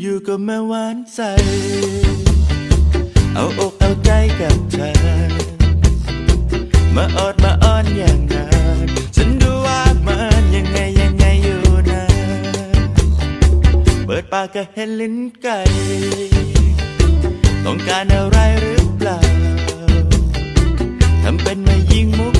อยู่ๆก็มาหวานใสเอาอกเอาใจกับเธอ มาออดมาอ้อนอย่างนั้นฉันดูว่ามันยังไงยังไงอยู่นะ เปิดปากก็เห็นลิ้นไก่ ต้องการอะไรหรือเปล่า ทำเป็นมายิงมุก